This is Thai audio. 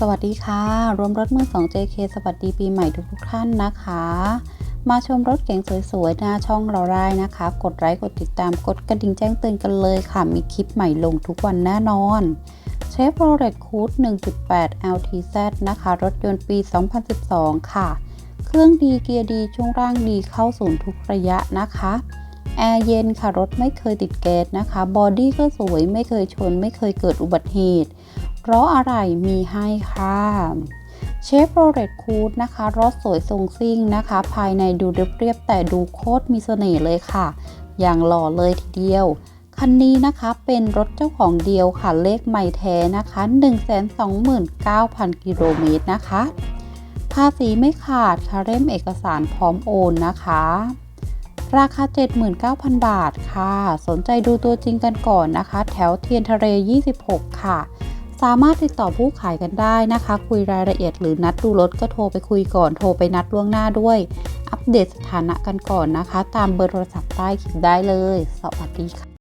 สวัสดีค่ะ รวมรถมือ2 JK สวัสดีปีใหม่ทุกๆท่านนะคะ มาชมรถเก๋งสวยๆ หน้าช่องเราได้นะคะ กดไลค์กดติดตามกดกระดิ่งแจ้งเตือนกันเลยค่ะ มีคลิปใหม่ลงทุกวันแน่นอนเชฟโรเลตคูด1.8 LTZ นะคะ รถยนต์ปี 2012 ค่ะ เครื่องดีเกียร์ดีช่วงร่างดีเข้าศูนย์ทุกระยะนะคะแอร์เย็นค่ะ รถไม่เคยติดแก๊สนะคะ บอดี้ก็สวยไม่เคยชน ไม่เคยเกิดอุบัติเหตุ เพราะอะไรมีให้ค่ะเชฟโรเลตคูดนะคะ รถสวยทรงซิ่งนะคะ ภายในดูเรียบๆแต่ดูโคตรมีเสน่ห์เลยค่ะ อย่างหล่อเลยทีเดียว คันนี้นะคะเป็นรถเจ้าของเดียวค่ะ เลขไม่แท้นะคะ 129,000 กิโลเมตรนะคะ ภาษีไม่ขาดค่ะเล่มเอกสารพร้อมโอนนะคะ ราคา 79,000 บาทค่ะ สนใจดูตัวจริงกันก่อนนะคะ แถวเทียนทะเล 26 ค่ะ สามารถติดต่อผู้ขายกันได้นะคะ คุยรายละเอียดหรือนัดดูรถก็โทรไปคุยก่อนโทรไปนัดล่วงหน้าด้วย อัปเดตสถานะกันก่อนนะคะ ตามเบอร์โทรศัพท์ใต้คลิปได้เลย สวัสดีค่ะ